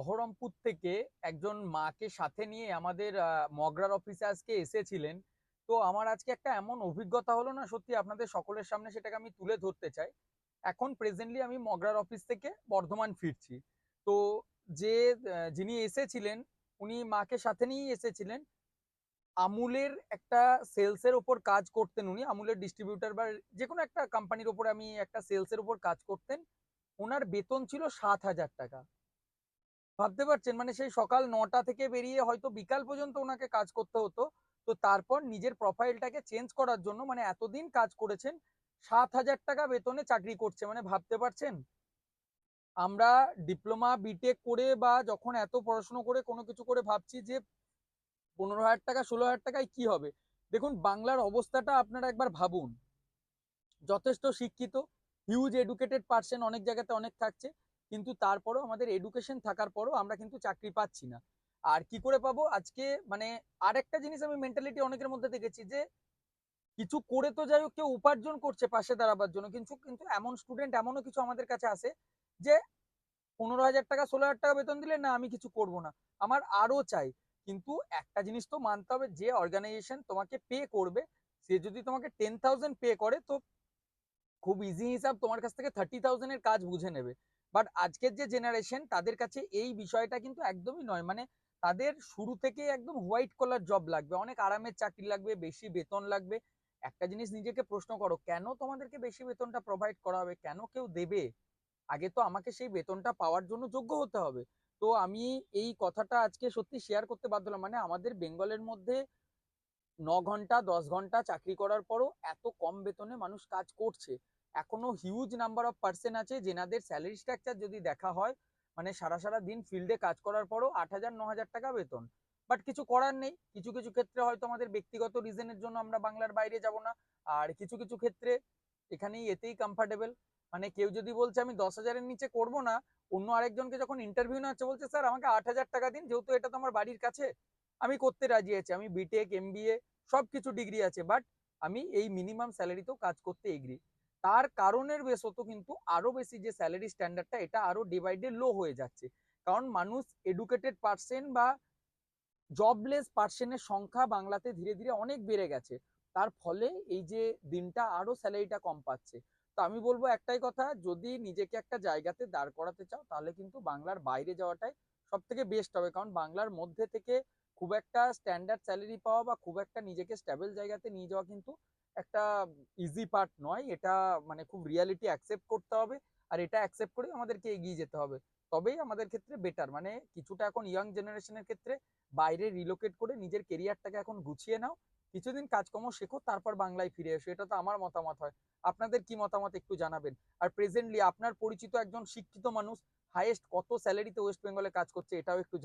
বহরমপুর থেকে একজন মাকে সাথে নিয়ে আমাদের মগরার অফিসে আজকে এসেছিলেন। তো আমার আজকে একটা এমন অভিজ্ঞতা হলো না, সত্যি আপনাদের সকলের সামনে সেটাকে আমি তুলে ধরতে চাই। এখন প্রেজেন্টলি আমি মগরার অফিস থেকে বর্ধমান ফিরছি। তো যে যিনি এসেছিলেন, উনি মাকে সাথে নিয়েই এসেছিলেন। আমুলের একটা সেলসের ওপর কাজ করতেন উনি। আমুলের ডিস্ট্রিবিউটার বা যে কোনো একটা কোম্পানির ওপর আমি একটা সেলসের ওপর কাজ করতেন। ওনার বেতন ছিল সাত হাজার টাকা। ভাবতে পারছেন? মানে সেই সকাল নটা থেকে বেরিয়ে হয়তো বিকাল পর্যন্ত ওনাকে কাজ করতে হতো। তো তারপর নিজের প্রোফাইলটাকে চেঞ্জ করার জন্য মানে এতদিন কাজ করেছেন, সাত হাজার টাকা বেতনে চাকরি করছে। মানে ভাবতে পারছেন? আমরা ডিপ্লোমা বিটেক করে বা যখন এত পড়াশুনো করে কোনো কিছু করে ভাবছি যে পনেরো হাজার টাকা, ষোলো হাজার টাকায় কি হবে? দেখুন, বাংলার অবস্থাটা আপনারা একবার ভাবুন। যথেষ্ট শিক্ষিত হিউজ এডুকেটেড পার্সন অনেক জায়গাতে অনেক থাকছে। কিন্তু তারপরেও আমাদের এডুকেশন থাকার পরেও আমরা কিন্তু চাকরি পাচ্ছি না। আর কি করে পাবো? আজকে মানে আর একটা জিনিস আমি মেন্টালিটি অনেকের মধ্যে দেখেছি যে, কিছু করে তো যাই হোক, কেউ উপার্জন করছে পাশে দাঁড়াবার জন্য। কিন্তু কিন্তু এমন স্টুডেন্ট এমনও কিছু আমাদের কাছে আসে যে, পনেরো হাজার টাকা, ষোলো হাজার টাকা বেতন দিলে না, আমি কিছু করব না। আমার আরও চাই। কিন্তু একটা জিনিস তো মানতে হবে, যে অর্গানাইজেশন তোমাকে পে করবে, সে যদি তোমাকে টেন থাউজেন্ড পে করে, তো খুব ইজি হিসাব তোমার কাছ থেকে থার্টি থাউজেন্ডের কাজ বুঝে নেবে। বাট আজকের যে জেনারেশন তাদের কাছে এই বিষয়টা কিন্তু একদমই নয়। মানে তাদের শুরু থেকে একদম হোয়াইট কলার জব লাগবে। অনেক আরামের চাকরি লাগবে, বেশি বেতন লাগবে। একটা জিনিস নিজেকে প্রশ্ন করো, কেন তোমাদেরকে বেশি বেতনটা প্রোভাইড করা হবে? কেন কেউ দেবে? আগে তো আমাকে সেই বেতনটা পাওয়ার জন্য যোগ্য হতে হবে। তো আমি এই কথাটা আজকে সত্যি শেয়ার করতে বাধ্য মানে আমাদের বেঙ্গলের মধ্যে ন ঘণ্টা, দশ ঘণ্টা চাকরি করার পরও এত কম বেতনে মানুষ কাজ করছে। এখনও হিউজ নাম্বার অফ পার্সন আছে যেনাদের স্যালারি স্ট্রাকচার যদি দেখা হয় মানে সারা সারা দিন ফিল্ডে কাজ করার পরও আট হাজার, ন হাজার টাকা বেতন। বাট কিছু করার নেই। কিছু কিছু ক্ষেত্রে হয়তো আমাদের ব্যক্তিগত রিজনের জন্য আমরা বাংলার বাইরে যাব না। আর কিছু কিছু ক্ষেত্রে এখানেই এতেই কমফর্টেবল মানে কেউ যদি বলছে, আমি দশ হাজারের নিচে করব না। অন্য আরেকজনকে যখন ইন্টারভিউ নেওয়া হচ্ছে, বলছে, স্যার, আমাকে আট হাজার টাকা দিন, যেহেতু এটা তো আমার বাড়ির কাছে। আমি করতে রাজি আছি, আমি বিটেক এমবিএ সব কিছু ডিগ্রি আছে বাট আমি এই মিনিমাম স্যালারিতেও কাজ করতে এগ্রি তার কারণের বেশত কিন্তু আরও বেশি যে স্যালারি স্ট্যান্ডার্ডটা এটা আরও ডিভাইডে লো হয়ে যাচ্ছে। কারণ মানুষ এডুকেটেড পার্সন বা জবলেস পার্সনের সংখ্যা বাংলাতে ধীরে ধীরে অনেক বেড়ে গেছে। তার ফলে এই যে দিনটা আরও স্যালারিটা কম পাচ্ছে। তো আমি বলব একটাই কথা, যদি নিজেকে একটা জায়গাতে দাঁড় করাতে চাও, তাহলে কিন্তু বাংলার বাইরে যাওয়াটাই সব থেকে বেস্ট হবে। কারণ বাংলার মধ্যে থেকে খুব একটা স্ট্যান্ডার্ড স্যালারি পাওয়া বা খুব একটা নিজেকে স্টেবল জায়গাতে নিয়ে যাওয়া কিন্তু একটা ইজি পার্ট নয়। এটা মানে খুব রিয়ালিটি অ্যাকসেপ্ট করতে হবে আর এটা অ্যাকসেপ্ট করে আমাদেরকে এগিয়ে যেতে হবে। তবেই আমাদের ক্ষেত্রে বেটার মানে কিছুটা এখন ইয়াং জেনারেশনের ক্ষেত্রে বাইরে রিলোকেট করে নিজের কেরিয়ারটাকে এখন গুছিয়ে নাও, কিছুদিন কাজকর্ম শেখো, তারপর বাংলায় ফিরে এসো। এটা তো আমার মতামত হয়। আপনাদের কি মতামত একটু জানাবেন? আর প্রেজেন্টলি আপনার পরিচিত একজন শিক্ষিত মানুষ হাইয়েস্ট কত স্যালারিতে ওয়েস্ট বেঙ্গলে কাজ করছে, এটাও একটু